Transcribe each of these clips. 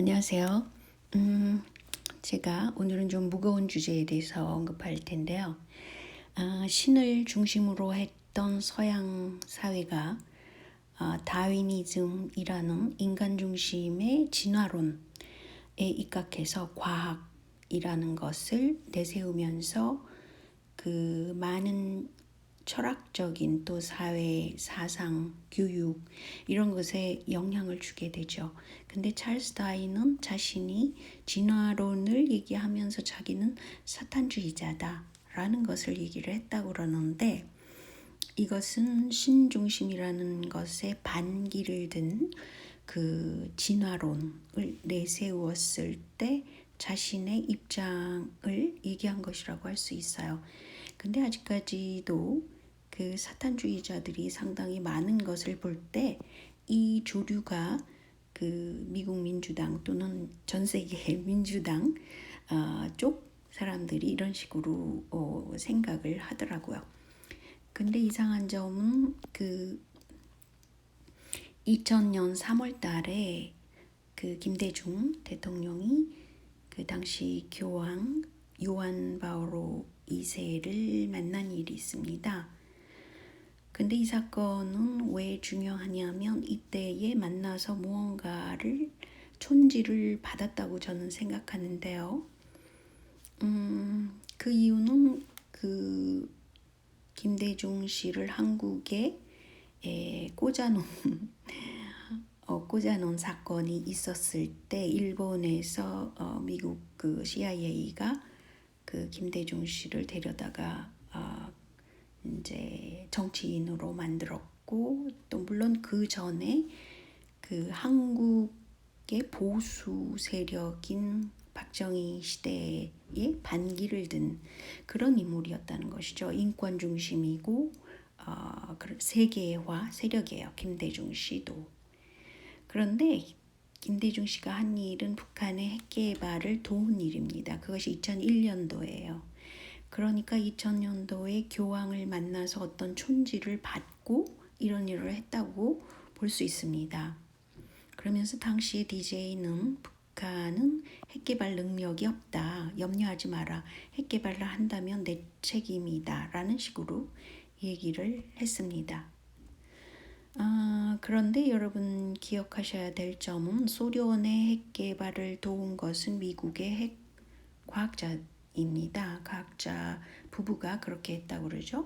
안녕하세요. 음, 제가 오늘은 좀 무거운 주제에 대해서 언급할 텐데요. 아, 신을 중심으로 했던 서양 사회가 아, 다윈이즘이라는 인간 중심의 진화론에 입각해서 과학이라는 것을 내세우면서 그 많은 철학적인 또 사회, 사상, 교육 이런 것에 영향을 주게 되죠. 근데 찰스 다인은 자신이 진화론을 얘기하면서 자기는 사탄주의자다라는 것을 얘기를 했다고 그러는데 이것은 신중심이라는 것에 반기를 든 그 진화론을 내세웠을 때 자신의 입장을 얘기한 것이라고 할 수 있어요. 근데 아직까지도 그 사탄주의자들이 상당히 많은 것을 볼 때 이 조류가 그 미국 민주당 또는 전 세계 민주당 어, 쪽 사람들이 이런 식으로 어, 생각을 하더라고요. 근데 이상한 점은 그 2000년 3월 달에 그 김대중 대통령이 그 당시 교황 요한 바오로 2세를 만난 일이 있습니다. 근데 이 사건은 왜 중요하냐면 이때에 만나서 무언가를 촌지를 받았다고 저는 생각하는데요. 음, 그 이유는 그 김대중 씨를 한국에 에, 꽂아놓은 어, 꽂아놓은 사건이 있었을 때 일본에서 어, 미국 그 CIA가 그 김대중 씨를 데려다가 어, 이제 정치인으로 만들었고 또 물론 그 전에 그 한국의 보수 세력인 박정희 시대에 반기를 든 그런 인물이었다는 것이죠. 인권 중심이고 어, 세계화 세력이에요. 김대중 씨도. 그런데 김대중 씨가 한 일은 북한의 핵 개발을 도운 일입니다. 그것이 2001년도예요. 그러니까 2000년도에 교황을 만나서 어떤 촌지를 받고 이런 일을 했다고 볼 수 있습니다. 그러면서 당시에 DJ는 북한은 핵개발 능력이 없다. 염려하지 마라. 핵개발을 한다면 내 책임이다. 라는 식으로 얘기를 했습니다. 아, 그런데 여러분 기억하셔야 될 점은 소련의 핵 개발을 도운 것은 미국의 핵 과학자 입니다. 각자 부부가 그렇게 했다고 그러죠.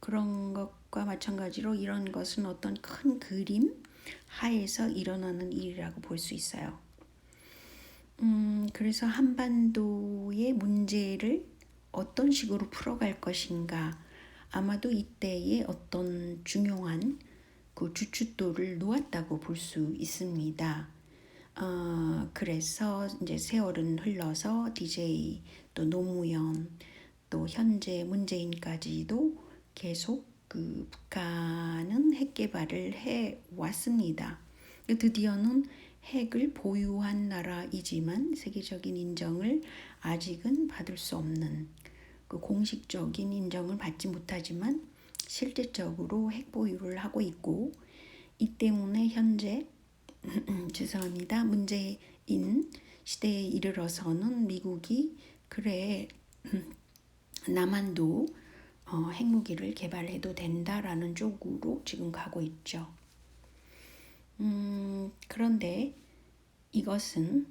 그런 것과 마찬가지로 이런 것은 어떤 큰 그림 하에서 일어나는 일이라고 볼 수 있어요. 음, 그래서 한반도의 문제를 어떤 식으로 풀어갈 것인가 아마도 이때에 어떤 중요한 그 주춧돌을 놓았다고 볼 수 있습니다. 어, 그래서 이제 세월은 흘러서 DJ 또 노무현 또 현재 문재인까지도 계속 그 북한은 핵 개발을 해 왔습니다. 드디어는 핵을 보유한 나라이지만 세계적인 인정을 아직은 받을 수 없는 그 공식적인 인정을 받지 못하지만 실질적으로 핵 보유를 하고 있고 이 때문에 현재 죄송합니다. 문재인 시대에 이르러서는 미국이 그래 남한도 어, 핵무기를 개발해도 된다라는 쪽으로 지금 가고 있죠. 음, 그런데 이것은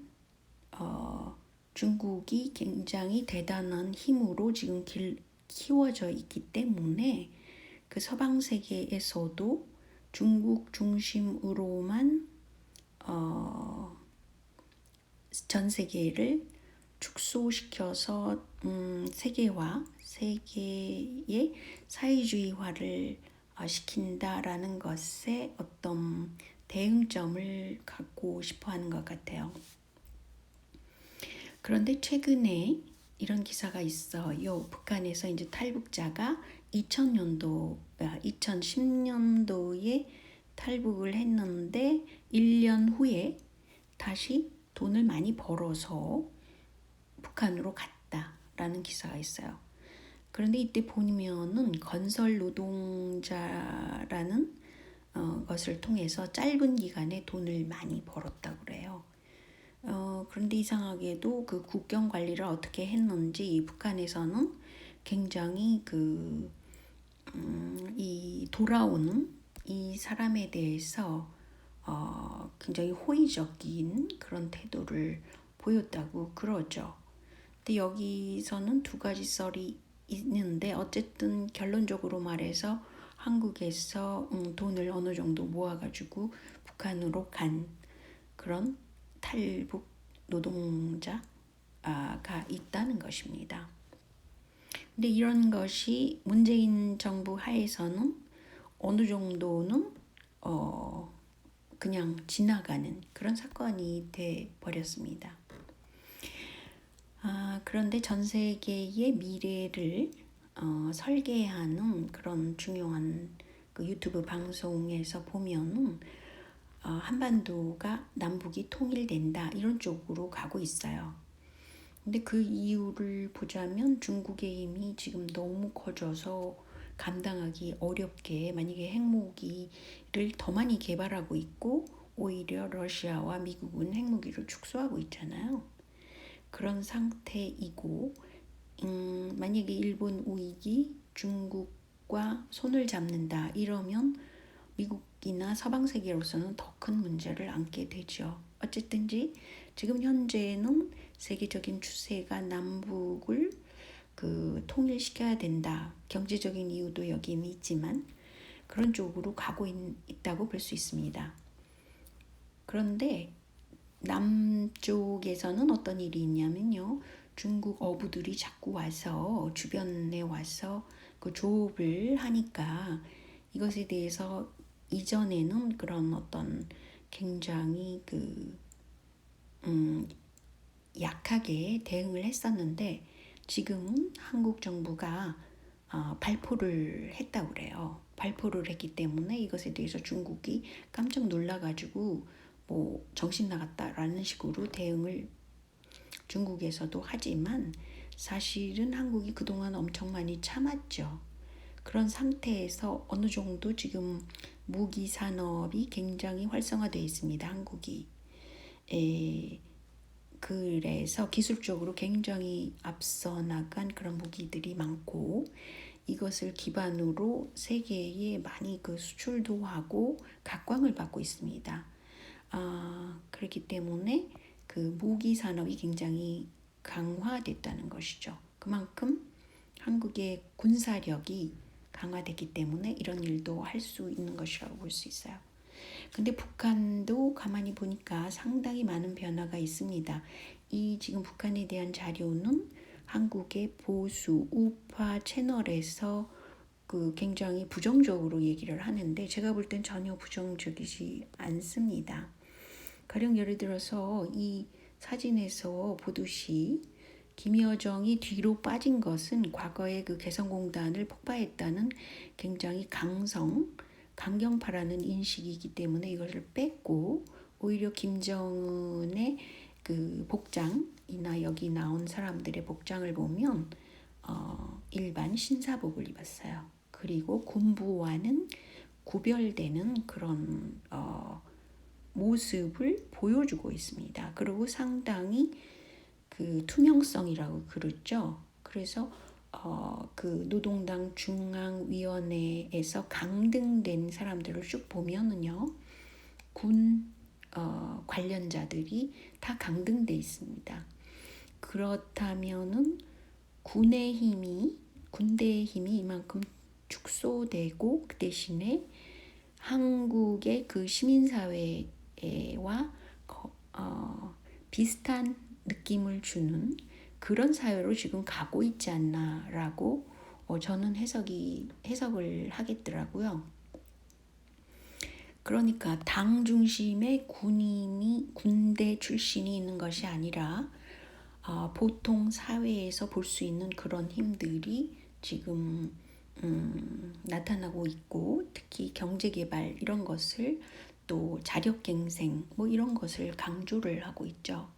어, 중국이 굉장히 대단한 힘으로 지금 길, 키워져 있기 때문에 그 서방 세계에서도 중국 중심으로만 어, 전 세계를 축소시켜서 음, 세계화, 세계의 사회주의화를 어, 시킨다라는 것에 어떤 대응점을 갖고 싶어 하는 것 같아요. 그런데 최근에 이런 기사가 있어요. 북한에서 이제 탈북자가 2000년도, 2010년도에 아, 탈북을 했는데 1년 후에 다시 돈을 많이 벌어서 북한으로 갔다라는 기사가 있어요. 그런데 이때 보면은 건설 노동자라는 어, 것을 통해서 짧은 기간에 돈을 많이 벌었다고 그래요. 그런데 이상하게도 그 국경 관리를 어떻게 했는지 이 북한에서는 굉장히 그, 음, 이 돌아오는 이 사람에 대해서 어, 굉장히 호의적인 그런 태도를 보였다고 그러죠. 근데 여기서는 두 가지 썰이 있는데 어쨌든 결론적으로 말해서 한국에서 음, 돈을 어느 정도 모아가지고 북한으로 간 그런 탈북 노동자가 있다는 것입니다. 근데 이런 것이 문재인 정부 하에서는 어느 정도는 어 그냥 지나가는 그런 사건이 돼 버렸습니다. 아, 그런데 전 세계의 미래를 어, 설계하는 그런 중요한 그 유튜브 방송에서 보면은 어, 한반도가 남북이 통일된다 이런 쪽으로 가고 있어요. 근데 그 이유를 보자면 중국의 힘이 지금 너무 커져서 감당하기 어렵게 만약에 핵무기를 더 많이 개발하고 있고 오히려 러시아와 미국은 핵무기를 축소하고 있잖아요. 그런 상태이고 음, 만약에 일본 우익이 중국과 손을 잡는다 이러면 미국이나 서방 세계로서는 더 큰 문제를 안게 되죠. 어쨌든지 지금 현재는 세계적인 추세가 남북을 그 통일시켜야 된다. 경제적인 이유도 여기 있지만 그런 쪽으로 가고 있, 있다고 볼 수 있습니다. 그런데 남쪽에서는 어떤 일이 있냐면요. 중국 어부들이 자꾸 와서 주변에 와서 그 조업을 하니까 이것에 대해서 이전에는 그런 어떤 굉장히 그, 음, 약하게 대응을 했었는데 지금은 한국 정부가 어, 발표를 했다고 그래요. 발표를 했기 때문에 이것에 대해서 중국이 깜짝 놀라가지고 뭐 정신 나갔다라는 식으로 대응을 중국에서도 하지만 사실은 한국이 그동안 엄청 많이 참았죠. 그런 상태에서 어느 정도 지금 무기 산업이 굉장히 활성화되어 있습니다. 한국이. 에, 그래서 기술적으로 굉장히 앞서 나간 그런 무기들이 많고 이것을 기반으로 세계에 많이 그 수출도 하고 각광을 받고 있습니다. 아, 그렇기 때문에 그 무기 산업이 굉장히 강화됐다는 것이죠. 그만큼 한국의 군사력이 강화됐기 때문에 이런 일도 할 수 있는 것이라고 볼 수 있어요. 근데 북한도 가만히 보니까 상당히 많은 변화가 있습니다. 이 지금 북한에 대한 자료는 한국의 보수 우파 채널에서 그 굉장히 부정적으로 얘기를 하는데 제가 볼 땐 전혀 부정적이지 않습니다. 가령 예를 들어서 이 사진에서 보듯이 김여정이 뒤로 빠진 것은 과거에 그 개성공단을 폭파했다는 굉장히 강성 강경파라는 인식이기 때문에 이것을 뺐고 오히려 김정은의 그 복장이나 여기 나온 사람들의 복장을 보면 어, 일반 신사복을 입었어요. 그리고 군부와는 구별되는 그런 어, 모습을 보여주고 있습니다. 그리고 상당히 그 투명성이라고 그러죠. 그래서 어, 그 노동당 중앙위원회에서 강등된 사람들을 쭉 보면은요, 군 어, 관련자들이 다 강등돼 있습니다. 그렇다면은 군의 힘이 군대의 힘이 이만큼 축소되고 그 대신에 한국의 그 시민사회와 어, 비슷한 느낌을 주는 그런 사회로 지금 가고 있지 않나라고 어, 저는 해석이 해석을 하겠더라고요. 그러니까 당 중심의 군인이 군대 출신이 있는 것이 아니라 어, 보통 사회에서 볼 수 있는 그런 힘들이 지금 음, 나타나고 있고 특히 경제 개발 이런 것을 또 자력갱생 뭐 이런 것을 강조를 하고 있죠.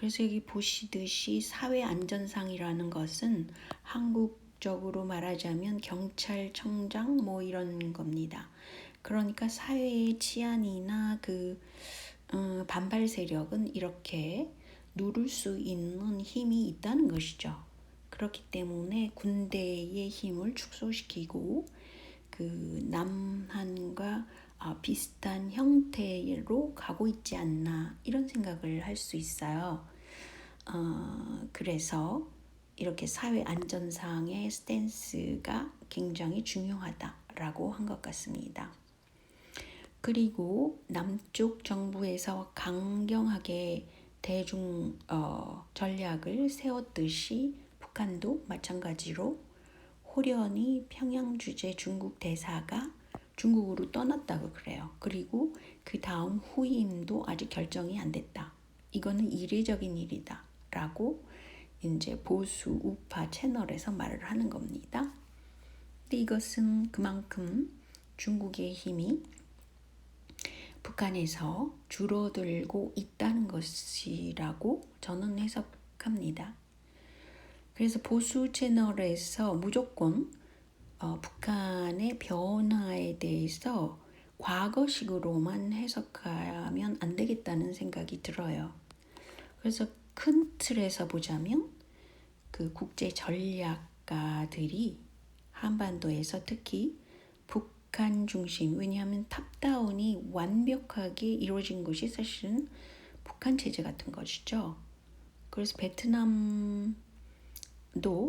그래서 여기 보시듯이 사회안전상이라는 것은 한국적으로 말하자면 경찰청장 뭐 이런 겁니다. 그러니까 사회의 치안이나 그 어, 반발 세력은 이렇게 누를 수 있는 힘이 있다는 것이죠. 그렇기 때문에 군대의 힘을 축소시키고 그 남한과 아, 비슷한 형태로 가고 있지 않나 이런 생각을 할 수 있어요. 어, 그래서 이렇게 사회 안전상의 스탠스가 굉장히 중요하다라고 한 것 같습니다. 그리고 남쪽 정부에서 강경하게 대중 어, 전략을 세웠듯이 북한도 마찬가지로 호련히 평양 주재 중국 대사가 중국으로 떠났다고 그래요. 그리고 그 다음 후임도 아직 결정이 안 됐다. 이거는 이례적인 일이다. 라고 이제 보수 우파 채널에서 말을 하는 겁니다. 근데 이것은 그만큼 중국의 힘이 북한에서 줄어들고 있다는 것이라고 저는 해석합니다. 그래서 보수 채널에서 무조건 어, 북한의 변화에 대해서 과거식으로만 해석하면 안 되겠다는 생각이 들어요. 그래서 큰 틀에서 보자면 그 국제 전략가들이 한반도에서 특히 북한 중심 왜냐하면 탑다운이 완벽하게 이루어진 것이 사실은 북한 체제 같은 것이죠. 그래서 베트남도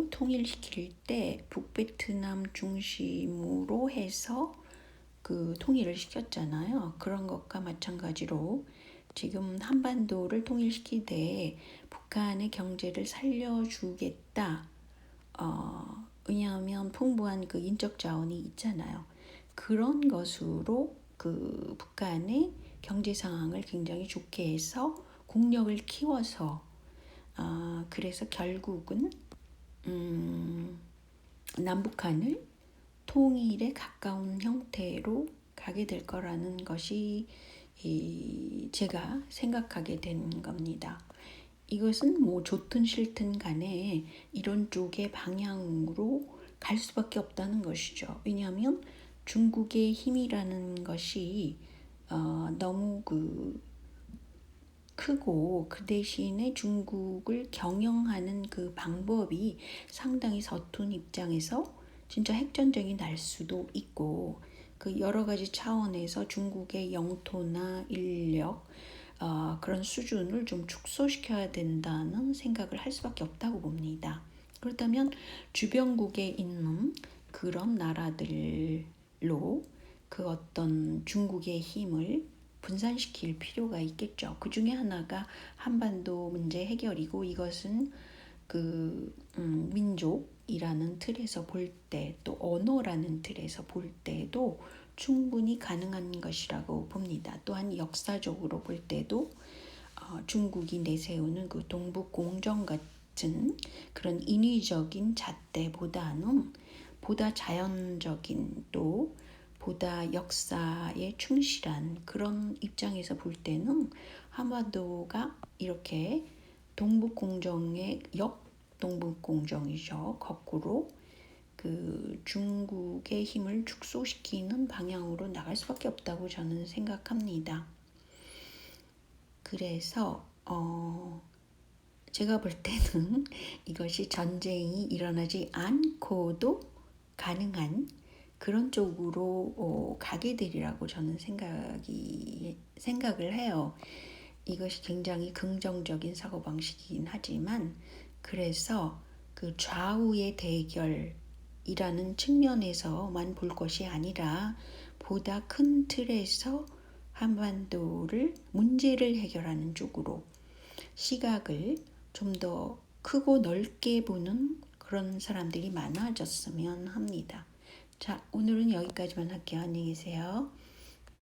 통일시킬 때 북베트남 중심으로 해서 그 통일을 시켰잖아요. 그런 것과 마찬가지로 지금 한반도를 통일시키되 북한의 경제를 살려주겠다. 어, 왜냐하면 풍부한 그 인적 자원이 있잖아요. 그런 것으로 그 북한의 경제 상황을 굉장히 좋게 해서 국력을 키워서 아 그래서 결국은 음, 남북한을 통일에 가까운 형태로 가게 될 거라는 것이 이 제가 생각하게 된 겁니다. 이것은 뭐 좋든 싫든 간에 이런 쪽의 방향으로 갈 수밖에 없다는 것이죠. 왜냐하면 중국의 힘이라는 것이 어, 너무 그 크고 그 대신에 중국을 경영하는 그 방법이 상당히 서툰 입장에서 진짜 핵전쟁이 날 수도 있고 그 여러 가지 차원에서 중국의 영토나 인력 어, 그런 수준을 좀 축소시켜야 된다는 생각을 할 수밖에 없다고 봅니다. 그렇다면 주변국에 있는 그런 나라들로 그 어떤 중국의 힘을 분산시킬 필요가 있겠죠. 그 중에 하나가 한반도 문제 해결이고 이것은 그 음, 민족이라는 틀에서 볼 때 또 언어라는 틀에서 볼 때도 충분히 가능한 것이라고 봅니다. 또한 역사적으로 볼 때도 어, 중국이 내세우는 그 동북 공정 같은 그런 인위적인 잣대보다는 보다 자연적인 또 보다 역사에 충실한 그런 입장에서 볼 때는 한반도가 이렇게 동북공정의 역 동북공정이죠. 거꾸로 그 중국의 힘을 축소시키는 방향으로 나갈 수밖에 없다고 저는 생각합니다. 그래서 어 제가 볼 때는 이것이 전쟁이 일어나지 않고도 가능한 그런 쪽으로 어, 가게 되리라고 저는 생각이 생각을 해요. 이것이 굉장히 긍정적인 사고 방식이긴 하지만 그래서 그 좌우의 대결이라는 측면에서만 볼 것이 아니라 보다 큰 틀에서 한반도를 문제를 해결하는 쪽으로 시각을 좀 더 크고 넓게 보는 그런 사람들이 많아졌으면 합니다. 자, 오늘은 여기까지만 할게요. 안녕히 계세요.